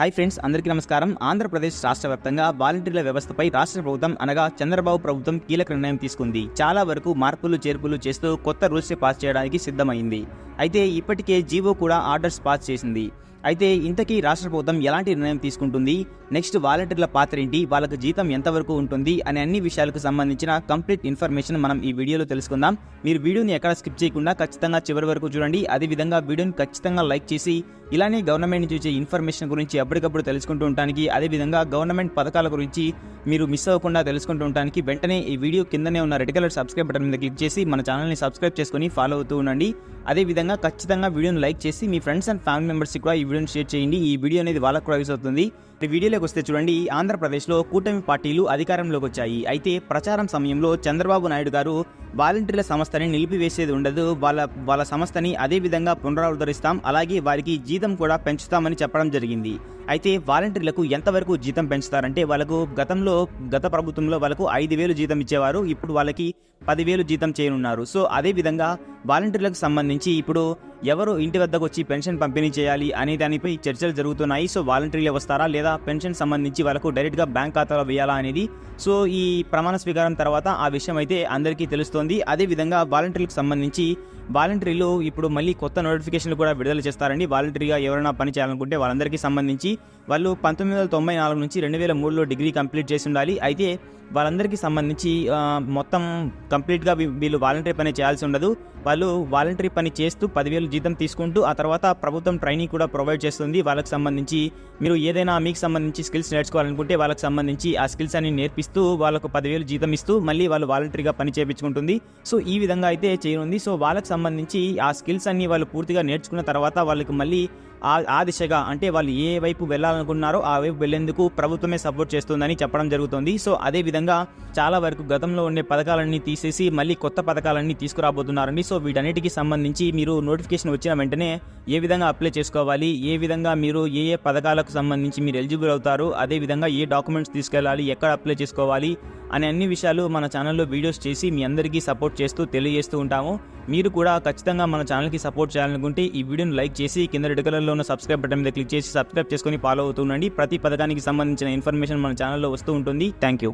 Hi friends అందరికీ నమస్కారం. ఆంధ్రప్రదేశ్ రాష్ట్ర వ్యాప్తంగా వాలంటీర్ల వ్యవస్థపై రాష్ట్ర ప్రభుత్వం అనగా చంద్రబాబు ప్రభుత్వం కీలక నిర్ణయం తీసుకుంది. చాలా వరకు మార్పులు చేర్పులు చేస్తూ కొత్త రూల్స్ పాస్ చేయడానికి సిద్ధమైంది. అయితే ఇప్పటికే జీవో కూడా ఆర్డర్స్ పాస్ చేసింది. అయితే ఇంతకీ రాష్ట్ర ప్రభుత్వం ఎలాంటి నిర్ణయం తీసుకుంటుంది? నెక్స్ట్ వాలంటీర్ల పాత్ర ఏంటి? వాళ్ళకు జీతం ఎంతవరకు ఉంటుంది? అనే అన్ని విషయాలకు సంబంధించిన కంప్లీట్ ఇన్ఫర్మేషన్ మనం ఈ వీడియోలో తెలుసుకుందాం. మీరు వీడియోని ఎక్కడ స్కిప్ చేయకుండా ఖచ్చితంగా చివరి వరకు చూడండి. అదేవిధంగా వీడియోని ఖచ్చితంగా లైక్ చేసి ఇలానే గవర్నమెంట్ నుంచి వచ్చే ఇన్ఫర్మేషన్ గురించి ఎప్పటికప్పుడు తెలుసుకుంటూ ఉండటానికి అదేవిధంగా గవర్నమెంట్ పథకాల గురించి మీరు మిస్ అవ్వకుండా తెలుసుకుంటూ ఉండటానికి వెంటనే ఈ వీడియో కిందనే ఉన్న రెడ్ కలర్ సబ్స్క్రైబ్ బటన్ మీద క్లిక్ చేసి మన ఛానల్ని సబ్స్క్రైబ్ చేసుకొని ఫాలో అవుతూ ఉండండి. అదేవిధంగా ఖచ్చితంగా వీడియోని లైక్ చేసి మీ ఫ్రెండ్స్ అండ్ ఫ్యామిలీ మెంబర్స్కి కూడా ఈ వీడియోని షేర్ చేయండి. ఈ వీడియో అనేది వాళ్ళకు కూడా యూస్ అవుతుంది. వీడియోలోకి వస్తే చూడండి ఆంధ్రప్రదేశ్లో కూటమి పార్టీలు అధికారంలోకి వచ్చాయి. అయితే ప్రచారం సమయంలో చంద్రబాబు నాయుడు గారు వాలంటీర్ల సంస్థని నిలిపివేసేది ఉండదు. వాళ్ళ వాళ్ళ సంస్థని అదే విధంగా అలాగే వారికి జీతం జీతం కూడా పెంచుతామని చెప్పడం జరిగింది. అయితే వాలంటీర్లకు ఎంతవరకు జీతం పెంచుతారంటే వాళ్ళకు గతంలో గత ప్రభుత్వంలో వాళ్ళకు ఐదు వేలు జీతం ఇచ్చేవారు. ఇప్పుడు వాళ్ళకి పదివేలు జీతం చేయనున్నారు. సో అదే విధంగా వాలంటీర్లకు సంబంధించి ఇప్పుడు ఎవరు ఇంటి వద్దకు వచ్చి పెన్షన్ పంపిణీ చేయాలి అనే దానిపై చర్చలు జరుగుతున్నాయి. సో వాలంటీర్లు వస్తారా లేదా పెన్షన్ సంబంధించి వాళ్ళకు డైరెక్ట్గా బ్యాంక్ ఖాతాలో వేయాలా అనేది? సో ఈ ప్రమాణ స్వీకారం తర్వాత ఆ విషయం అయితే అందరికీ తెలుస్తోంది. అదేవిధంగా వాలంటీర్లకు సంబంధించి వాలంటీర్లు ఇప్పుడు మళ్ళీ కొత్త నోటిఫికేషన్లు కూడా విడుదల చేస్తారండి. వాలంటీర్గా ఎవరైనా పని చేయాలనుకుంటే వాళ్ళందరికీ సంబంధించి వాళ్ళు పంతొమ్మిది వందల తొంభై నాలుగు నుంచి రెండు వేల మూడులో డిగ్రీ కంప్లీట్ చేసి ఉండాలి. అయితే వాళ్ళందరికీ సంబంధించి మొత్తం కంప్లీట్గా వీళ్ళు వాలంటరీ పని చేయాల్సి ఉండదు. వాళ్ళు వాలంటరీ పని చేస్తూ పదివేలు జీతం తీసుకుంటూ ఆ తర్వాత ప్రభుత్వం ట్రైనింగ్ కూడా ప్రొవైడ్ చేస్తుంది. వాళ్ళకి సంబంధించి మీరు ఏదైనా మీకు సంబంధించి స్కిల్స్ నేర్చుకోవాలనుకుంటే వాళ్ళకి సంబంధించి ఆ స్కిల్స్ అన్ని నేర్పిస్తూ వాళ్ళకు పదివేలు జీతం ఇస్తూ మళ్ళీ వాళ్ళు వాలంటరీగా పని చేయించుకుంటుంది సో ఈ విధంగా అయితే చేయనుంది. సో వాళ్ళకి సంబంధించి ఆ స్కిల్స్ అన్ని వాళ్ళు పూర్తిగా నేర్చుకున్న తర్వాత వాళ్ళకి మళ్ళీ ఆ ఆ దిశగా అంటే వాళ్ళు ఏ వైపు వెళ్ళాలనుకున్నారో ఆ వైపు వెళ్ళేందుకు ప్రభుత్వమే సపోర్ట్ చేస్తుందని చెప్పడం జరుగుతుంది. సో అదే విధంగా చాలా వరకు గతంలో ఉండే పథకాలన్నీ తీసేసి మళ్ళీ కొత్త పథకాలన్నీ తీసుకురాబోతున్నారండి. సో వీటన్నిటికీ సంబంధించి మీరు నోటిఫికేషన్ వచ్చిన వెంటనే ఏ విధంగా అప్లై చేసుకోవాలి ఏ విధంగా మీరు ఏ ఏ పథకాలకు సంబంధించి మీరు ఎలిజిబుల్ అవుతారు అదే విధంగా ఏ డాక్యుమెంట్స్ తీసుకెళ్ళాలి ఎక్కడ అప్లై చేసుకోవాలి అనే అన్ని విషయాలు మన ఛానల్లో వీడియోస్ చేసి మీ అందరికీ సపోర్ట్ చేస్తూ తెలియజేస్తూ ఉంటాము. మీరు కూడా ఖచ్చితంగా మన ఛానల్కి సపోర్ట్ చేయాలనుకుంటే ఈ వీడియోని లైక్ చేసి కింద రెడ్ కలర్లో ఉన్న సబ్స్క్రైబ్ బటన్ మీద క్లిక్ చేసి సబ్స్క్రైబ్ చేసుకొని ఫాలో అవుతుండండి ప్రతి పథకానికి సంబంధించిన ఇన్ఫర్మేషన్ మన ఛానల్లో వస్తూ ఉంటుంది. Thank you.